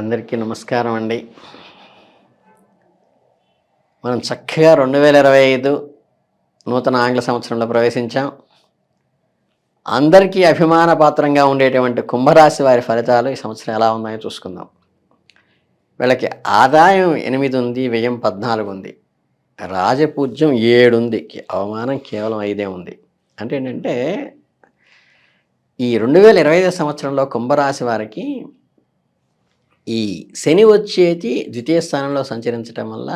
అందరికీ నమస్కారం అండి. మనం చక్కగా రెండు వేల ఇరవై ఐదు నూతన ఆంగ్ల సంవత్సరంలో ప్రవేశించాం. అందరికీ అభిమాన పాత్రంగా ఉండేటువంటి కుంభరాశి వారి ఫలితాలు ఈ సంవత్సరం ఎలా ఉన్నాయో చూసుకుందాం. వీళ్ళకి ఆదాయం ఎనిమిది ఉంది వ్యయం పద్నాలుగు ఉంది. రాజపూజ్యం ఏడు ఉంది అవమానం కేవలం ఐదే ఉంది. అంటే ఏంటంటే ఈ రెండు వేల ఇరవై ఐదు సంవత్సరంలో కుంభరాశి వారికి ఈ శని వచ్చేది ద్వితీయ స్థానంలో సంచరించటం వల్ల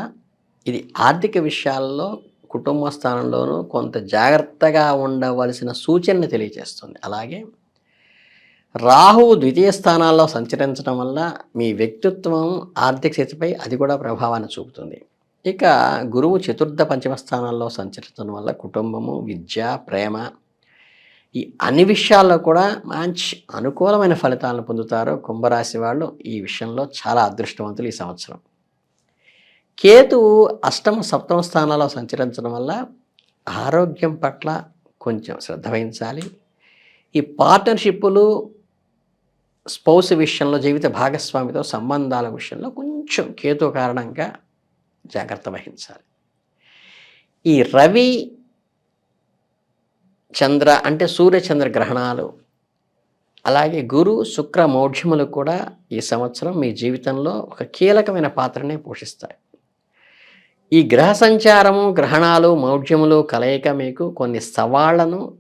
ఇది ఆర్థిక విషయాల్లో కుటుంబ స్థానంలోనూ కొంత జాగ్రత్తగా ఉండవలసిన సూచనని తెలియజేస్తుంది. అలాగే రాహువు ద్వితీయ స్థానాల్లో సంచరించడం వల్ల మీ వ్యక్తిత్వం ఆర్థిక స్థితిపై అది కూడా ప్రభావాన్ని చూపుతుంది. ఇక గురువు చతుర్థ పంచమ స్థానాల్లో సంచరించడం వల్ల కుటుంబము విద్య ప్రేమ ఈ అన్ని విషయాల్లో కూడా మంచి అనుకూలమైన ఫలితాలను పొందుతారు కుంభరాశి వాళ్ళు ఈ విషయంలో చాలా అదృష్టవంతులు ఈ సంవత్సరం. కేతువు అష్టమ సప్తమ స్థానాల్లో సంచరించడం వల్ల ఆరోగ్యం పట్ల కొంచెం శ్రద్ధ వహించాలి. ఈ పార్ట్నర్షిప్పులు స్పౌస్ విషయంలో జీవిత భాగస్వామితో సంబంధాల విషయంలో కొంచెం కేతు కారణంగా జాగ్రత్త వహించాలి. ఈ రవి చంద్ర అంటే సూర్యచంద్ర గ్రహణాలు. అలాగే గురు శుక్ర మౌఢ్యములు కూడా ఈ సంవత్సరం మీ జీవితంలో ఒక కీలకమైన పాత్రనే పోషిస్తాయి. ఈ గ్రహ సంచారము గ్రహణాలు మౌఢ్యములు కలయిక మీకు కొన్ని సవాళ్ళను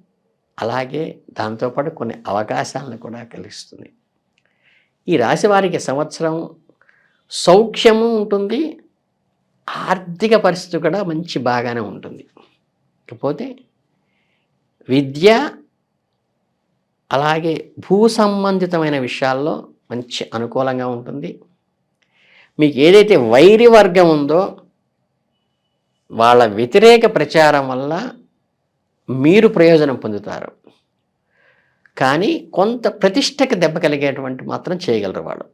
అలాగే దాంతోపాటు కొన్ని అవకాశాలను కూడా కలిగిస్తుంది. ఈ రాశి వారికి సంవత్సరం సౌఖ్యము ఉంటుంది ఆర్థిక పరిస్థితి కూడా మంచి బాగానే ఉంటుంది. ఇకపోతే విద్య అలాగే భూ సంబంధితమైన విషయాల్లో మంచి అనుకూలంగా ఉంటుంది. మీకు ఏదైతే వైరి వర్గం ఉందో వాళ్ళ వ్యతిరేక ప్రచారం వల్ల మీరు ప్రయోజనం పొందుతారు. కానీ కొంత ప్రతిష్టకు దెబ్బ కలిగేటువంటి మాత్రం చేయగలరు వాడు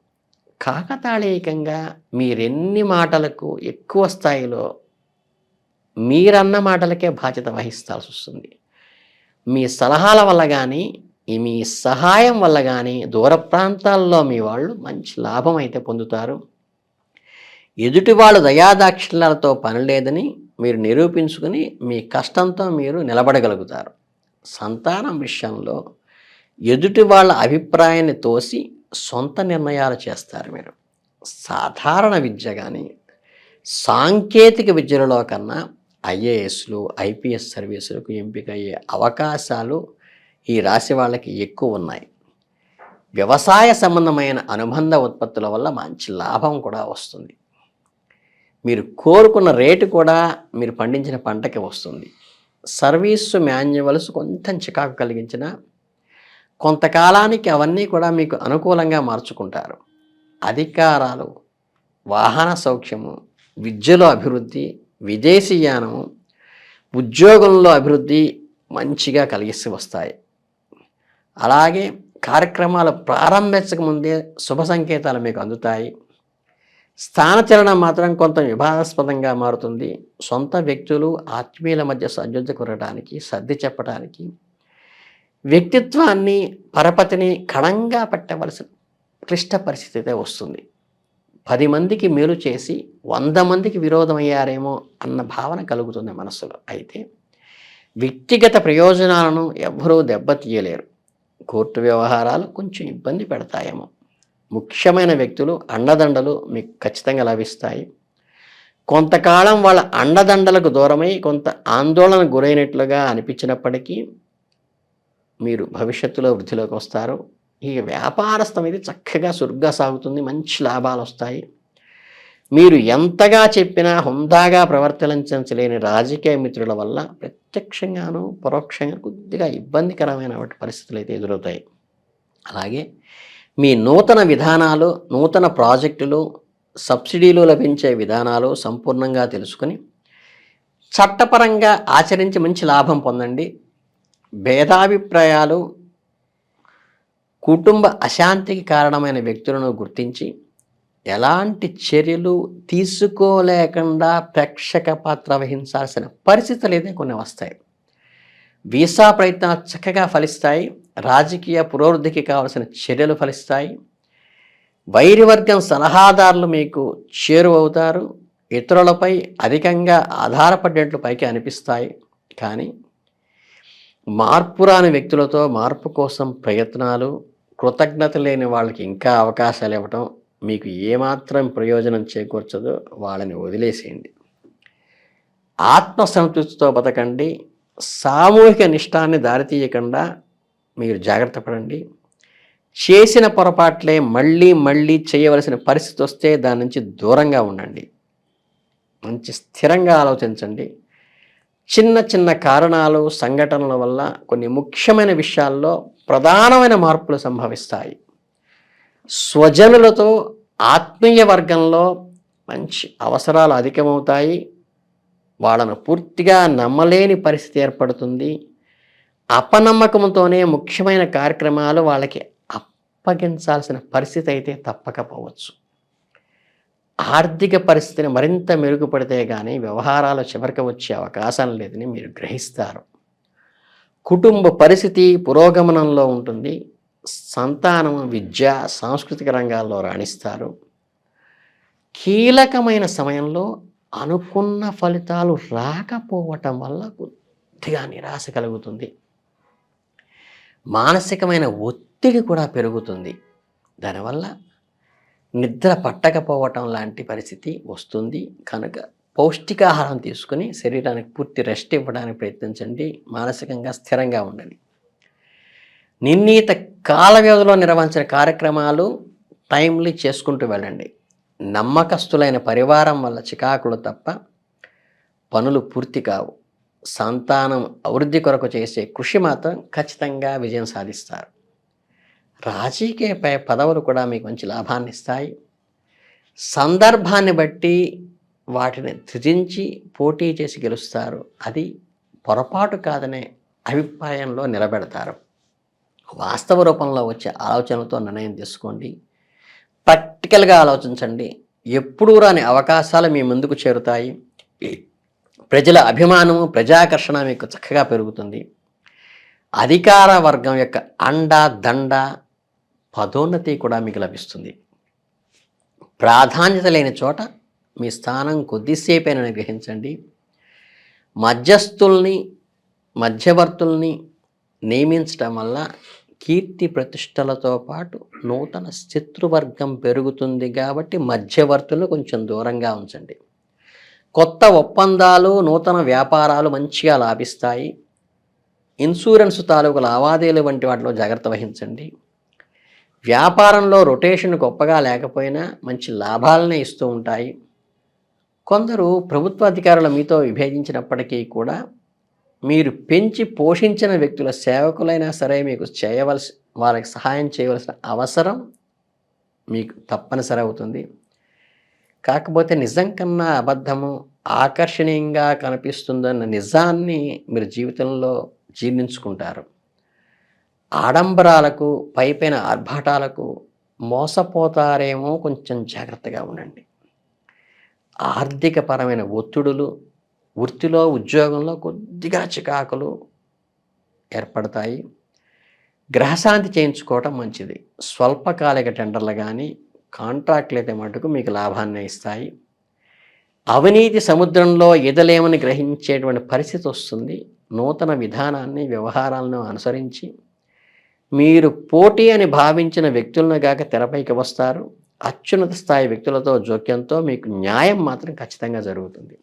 కాకతాళీయంగా మీరెన్ని మాటలకు ఎక్కువ స్థాయిలో మీరన్న మాటలకే బాధ్యత వహిస్తాల్సి వస్తుంది మీ సలహాల వల్ల కానీ మీ సహాయం వల్ల కానీ దూర ప్రాంతాల్లో మీ వాళ్ళు మంచి లాభం అయితే పొందుతారు. ఎదుటి వాళ్ళు దయాదాక్షిణ్యాలతో పని లేదని మీరు నిరూపించుకుని మీ కష్టంతో మీరు నిలబడగలుగుతారు. సంతానం విషయంలో ఎదుటి వాళ్ళ అభిప్రాయాన్ని తోసి సొంత నిర్ణయాలు చేస్తారు మీరు. సాధారణ విద్య కానీ సాంకేతిక విద్యలలో కన్నా ఐఏఎస్లు ఐపీఎస్ సర్వీసులకు ఎంపిక అయ్యే అవకాశాలు ఈ రాశి వాళ్ళకి ఎక్కువ ఉన్నాయి. వ్యవసాయ సంబంధమైన అనుబంధ ఉత్పత్తుల వల్ల మంచి లాభం కూడా వస్తుంది. మీరు కోరుకున్న రేటు కూడా మీరు పండించిన పంటకి వస్తుంది. సర్వీసు మాన్యువల్స్ కొంచెం చికాకు కలిగించిన కొంతకాలానికి అవన్నీ కూడా మీకు అనుకూలంగా మార్చుకుంటారు. అధికారాలు వాహన సౌఖ్యము విద్యలో అభివృద్ధి విదేశీయానము ఉద్యోగంలో అభివృద్ధి మంచిగా కలిగిస్తూ వస్తాయి. అలాగే కార్యక్రమాలు ప్రారంభించక ముందే శుభ సంకేతాలు మీకు అందుతాయి. స్థానచలనం మాత్రం కొంత వివాదాస్పదంగా మారుతుంది. సొంత వ్యక్తులు ఆత్మీయుల మధ్య సజ్జత కురడానికి సర్ది చెప్పడానికి వ్యక్తిత్వాన్ని పరపతిని కణంగా పెట్టవలసిన క్లిష్ట పరిస్థితి అయితే వస్తుంది. పది మందికి మేలు చేసి వంద మందికి విరోధమయ్యారేమో అన్న భావన కలుగుతుంది మనస్సులో. అయితే వ్యక్తిగత ప్రయోజనాలను ఎవ్వరూ దెబ్బతీయలేరు. కోర్టు వ్యవహారాలు కొంచెం ఇబ్బంది పెడతాయేమో. ముఖ్యమైన వ్యక్తులు అండదండలు మీకు ఖచ్చితంగా లభిస్తాయి. కొంతకాలం వాళ్ళ అండదండలకు దూరమై కొంత ఆందోళన గురైనట్లుగా అనిపించినప్పటికీ మీరు భవిష్యత్తులో వృద్ధిలోకి వస్తారు. ఈ వ్యాపారస్థం ఇది చక్కగా సురుగ్గా సాగుతుంది మంచి లాభాలు వస్తాయి మీరు ఎంతగా చెప్పినా హుందాగా ప్రవర్తించలేని రాజకీయ మిత్రుల వల్ల ప్రత్యక్షంగాను పరోక్షంగా కొద్దిగా ఇబ్బందికరమైన పరిస్థితులు అయితే ఎదురవుతాయి. అలాగే మీ నూతన విధానాలు నూతన ప్రాజెక్టులు సబ్సిడీలు లభించే విధానాలు సంపూర్ణంగా తెలుసుకుని చట్టపరంగా ఆచరించి మంచి లాభం పొందండి. భేదాభిప్రాయాలు కుటుంబ అశాంతికి కారణమైన వ్యక్తులను గుర్తించి ఎలాంటి చర్యలు తీసుకోలేకుండా ప్రేక్షక పాత్ర వహించాల్సిన పరిస్థితులు అయితే కొన్ని వస్తాయి. వీసా ప్రయత్నాలు చక్కగా ఫలిస్తాయి. రాజకీయ పురోవృద్ధికి కావలసిన చర్యలు ఫలిస్తాయి. వైరివర్గం సలహాదారులు మీకు చేరువవుతారు. ఇతరులపై అధికంగా ఆధారపడినట్లు పైకి అనిపిస్తాయి. కానీ మార్పురాని వ్యక్తులతో మార్పు కోసం ప్రయత్నాలు కృతజ్ఞత లేని వాళ్ళకి ఇంకా అవకాశాలు ఇవ్వటం మీకు ఏమాత్రం ప్రయోజనం చేకూర్చదో వాళ్ళని వదిలేసేయండి. ఆత్మసంతృప్తితో బతకండి సామూహిక నిష్టాన్ని దారితీయకుండా మీరు జాగ్రత్త పడండి. చేసిన పొరపాట్లే మళ్ళీ మళ్ళీ చేయవలసిన పరిస్థితి వస్తే దాని నుంచి దూరంగా ఉండండి. మంచి స్థిరంగా ఆలోచించండి. చిన్న చిన్న కారణాలు సంఘటనల వల్ల కొన్ని ముఖ్యమైన విషయాల్లో ప్రధానమైన మార్పులు సంభవిస్తాయి. స్వజనులతో ఆత్మీయ వర్గంలో మంచి అవసరాలు అధికమవుతాయి. వాళ్ళను పూర్తిగా నమ్మలేని పరిస్థితి ఏర్పడుతుంది. అపనమ్మకంతోనే ముఖ్యమైన కార్యక్రమాలు వాళ్ళకి అప్పగించాల్సిన పరిస్థితి అయితే తప్పకపోవచ్చు. ఆర్థిక పరిస్థితిని మరింత మెరుగుపడితే కానీ వ్యవహారాలు చివరికి వచ్చే అవకాశం లేదని మీరు గ్రహిస్తారు. కుటుంబ పరిస్థితి పురోగమనంలో ఉంటుంది. సంతానం విద్య సాంస్కృతిక రంగాల్లో రాణిస్తారు. కీలకమైన సమయంలో అనుకున్న ఫలితాలు రాకపోవటం వల్ల కొద్దిగా నిరాశ కలుగుతుంది. మానసికమైన ఒత్తిడి కూడా పెరుగుతుంది. దానివల్ల నిద్ర పట్టకపోవటం లాంటి పరిస్థితి వస్తుంది. కనుక పౌష్టికాహారం తీసుకుని శరీరానికి పూర్తి రెస్ట్ ఇవ్వడానికి ప్రయత్నించండి. మానసికంగా స్థిరంగా ఉండండి. నిర్ణీత కాల వ్యవధిలో నిర్వహించిన కార్యక్రమాలు టైంలీ చేసుకుంటూ వెళ్ళండి. నమ్మకస్తులైన పరివారం వల్ల చికాకులు తప్ప పనులు పూర్తి కావు. సంతానం అభివృద్ధి కొరకు చేసే కృషి మాత్రం ఖచ్చితంగా విజయం సాధిస్తారు. రాజకీయ పదవులు కూడా మీకు మంచి లాభాన్ని ఇస్తాయి. సందర్భాన్ని బట్టి వాటిని త్యజించి పోటీ చేసి గెలుస్తారు. అది పొరపాటు కాదనే అభిప్రాయంలో నిలబెడతారు. వాస్తవ రూపంలో వచ్చే ఆలోచనలతో నిర్ణయం తీసుకోండి. ప్రాక్టికల్గా ఆలోచించండి. ఎప్పుడూ రాని అవకాశాలు మీ ముందుకు చేరుతాయి. ప్రజల అభిమానము ప్రజాకర్షణ మీకు చక్కగా పెరుగుతుంది. అధికార వర్గం యొక్క అండ దండ పదోన్నతి కూడా మీకు లభిస్తుంది. ప్రాధాన్యత లేని చోట మీ స్థానం కొద్దిసేపైనా గ్రహించండి. మధ్యస్థుల్ని మధ్యవర్తుల్ని నియమించటం వల్ల కీర్తి ప్రతిష్టలతో పాటు నూతన శత్రువర్గం పెరుగుతుంది కాబట్టి మధ్యవర్తులను కొంచెం దూరంగా ఉంచండి. కొత్త ఒప్పందాలు నూతన వ్యాపారాలు మంచిగా లాభిస్తాయి. ఇన్సూరెన్స్ తాలూకు లావాదేవీలు వంటి వాటిలో జాగ్రత్త వహించండి. వ్యాపారంలో రొటేషన్ గొప్పగా లేకపోయినా మంచి లాభాలనే ఇస్తూ ఉంటాయి. కొందరు ప్రభుత్వ అధికారులు మీతో విభేదించినప్పటికీ కూడా మీరు పెంచి పోషించిన వ్యక్తుల సేవకులైనా సరే మీకు చేయవలసి వారికి సహాయం చేయవలసిన అవసరం మీకు తప్పనిసరి అవుతుంది. కాకపోతే నిజం కన్నా అబద్ధము ఆకర్షణీయంగా కనిపిస్తుందన్న నిజాన్ని మీరు జీవితంలో జీర్ణించుకుంటారు. ఆడంబరాలకు పైపైన ఆర్భాటాలకు మోసపోతారేమో కొంచెం జాగ్రత్తగా ఉండండి. ఆర్థికపరమైన ఒత్తిడులు వృత్తిలో ఉద్యోగంలో కొద్దిగా చికాకులు ఏర్పడతాయి. గ్రహశాంతి చేయించుకోవటం మంచిది. స్వల్పకాలిక టెండర్లు కానీ కాంట్రాక్ట్లు అయితే మటుకు మీకు లాభాన్ని ఇస్తాయి. అవినీతి సముద్రంలో ఎదలేమని గ్రహించేటువంటి పరిస్థితి వస్తుంది. నూతన విధానాన్ని వ్యవహారాలను అనుసరించి మీరు పోటీ అని భావించిన వ్యక్తులను గాక తెరపైకి వస్తారు. అత్యున్నత స్థాయి వ్యక్తులతో జోక్యంతో మీకు న్యాయం మాత్రం ఖచ్చితంగా జరుగుతుంది.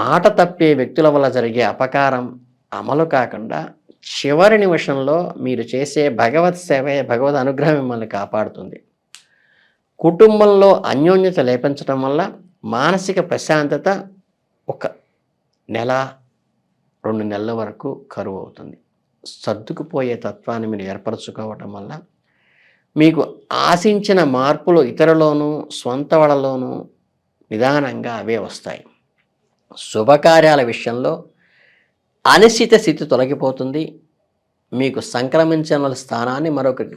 మాట తప్పే వ్యక్తుల వల్ల జరిగే అపకారం అమలు కాకుండా చివరి నిమిషంలో మీరు చేసే భగవత్ సేవే భగవద్ అనుగ్రహం మిమ్మల్ని కాపాడుతుంది. కుటుంబంలో అన్యోన్యత లేపించడం వల్ల మానసిక ప్రశాంతత ఒక నెల రెండు నెలల వరకు కరువు అవుతుంది. సర్దుకుపోయే తత్వాన్ని మీరు ఏర్పరచుకోవటం వల్ల మీకు ఆశించిన మార్పులు ఇతరులోనూ స్వంత వాళ్ళలోనూ నిదానంగా అవే వస్తాయి. శుభకార్యాల విషయంలో అనిశ్చిత స్థితి తొలగిపోతుంది. మీకు సంక్రమించిన స్థానాన్ని మరొకటి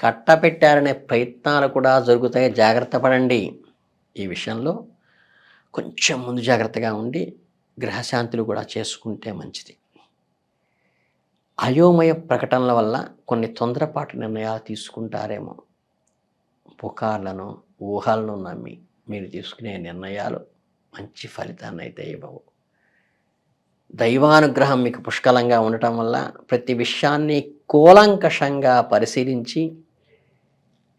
కట్టపెట్టారనే ప్రయత్నాలు కూడా జరుగుతాయి. జాగ్రత్త పడండి. ఈ విషయంలో కొంచెం ముందు జాగ్రత్తగా ఉండి గ్రహశాంతులు కూడా చేసుకుంటే మంచిది. అయోమయ ప్రకటనల వల్ల కొన్ని తొందరపాటు నిర్ణయాలు తీసుకుంటారేమో. పుకార్లను ఊహలను నమ్మి మీరు తీసుకునే నిర్ణయాలు మంచి ఫలితాన్ని అయితే ఇవ్వవు. దైవానుగ్రహం మీకు పుష్కలంగా ఉండటం వల్ల ప్రతి విషయాన్ని కూలంకషంగా పరిశీలించి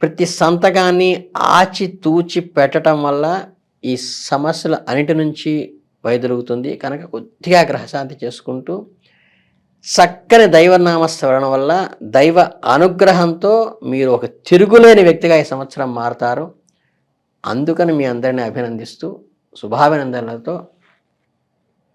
ప్రతి సంతకాన్ని ఆచితూచి పెట్టడం వల్ల ఈ సమస్యలు అన్నిటి నుంచి వైదొలుగుతుంది కనుక కొద్దిగా గ్రహశాంతి చేసుకుంటూ చక్కని దైవనామ స్మరణ వల్ల దైవ అనుగ్రహంతో మీరు ఒక తిరుగులేని వ్యక్తిగా ఈ సంవత్సరం మారతారు. అందుకని మీ అందరిని అభినందిస్తూ శుభాభినందనలతో